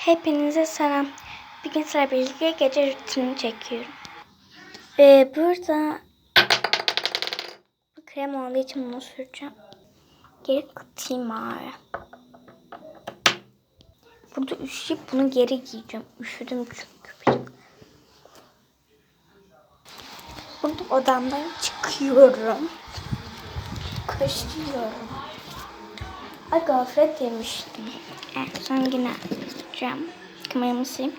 Hepinize selam. Bugün sizlerle birlikte gece rutinini çekiyorum. Ve burada bu krem olduğu için bunu süreceğim. Geri katayım ağrı. Burada üşüyüp bunu geri giyeceğim. Üşüdüm çünkü. Burada odamdan çıkıyorum. Koşuyorum. Ay gofret yemiştim. Evet, sonra yine yapacağım. Kameramı sileyim.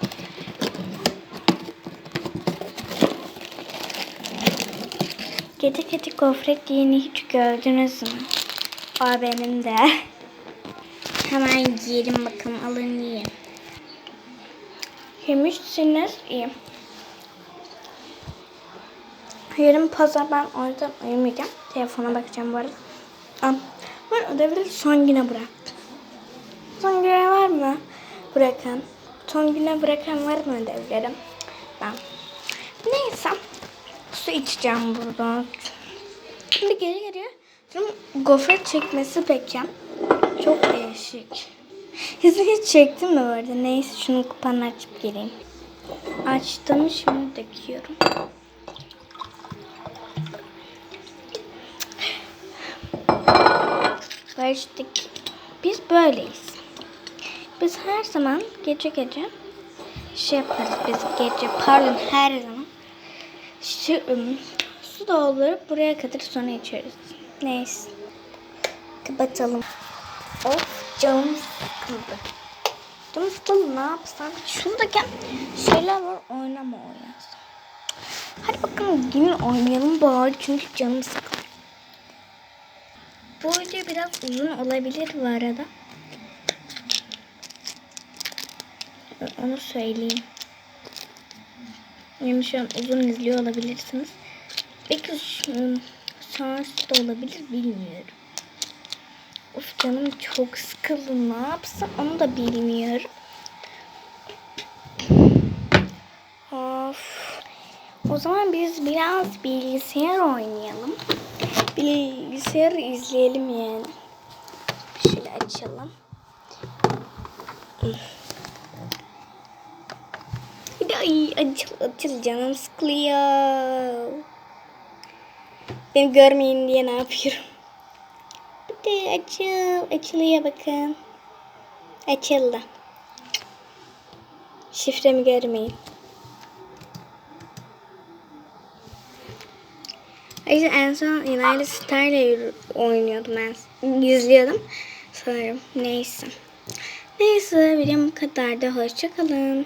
Gece gece gofret yiyeni hiç gördünüz mü? Aa benim de. Hemen yiyelim bakalım alın yiyin. Yemişsiniz iyi. Yarın pazar ben orada uyumayacağım. Telefona bakacağım bu arada. Aa, Ben ödevleri son güne bıraktım. Son güne var mı? Bırakan. Son güne bırakan var mı ödevlerim? Ben. Neyse. Su içeceğim buradan. Şimdi geri geliyor. Şimdi gofret çekmesi peki. Çok değişik. Sizi hiç çektim mi arada? Neyse şunu kapağını açıp geleyim. Açtım şimdi döküyorum. Barıştık. Biz böyleyiz. Biz her zaman gece gece şey yaparız biz gece pardon her zaman şu, ım, su doldurup buraya kadar sonra içeriz. Neyse. Kapatalım. Of canım sıkıldı. Canım sıkıldı ne yapsam? Şuradaki şeyler var oynama oynasın. Hadi bakalım yine oynayalım bari çünkü canım sıkıldı. Bu video biraz uzun olabilir bu arada. Onu söyleyeyim. Yani şu an uzun izliyor olabilirsiniz. Belki sonrası da olabilir bilmiyorum. Of canım çok sıkıldı. Ne yapsam onu da bilmiyorum. Of. O zaman biz biraz bilgisayar oynayalım. Bilgisayar izleyelim yani. Şöyle açalım. Bir de ay açıl açıl canım sıkılıyor. Beni görmeyin diye ne yapıyorum. Bir de açıl açılıyor bakın. Açıldı. Şifremi görmeyin. İşte en son İlayla Star'la oynuyordum ben. İzliyordum sanırım. Neyse. Neyse videom bu kadardı. Hoşçakalın.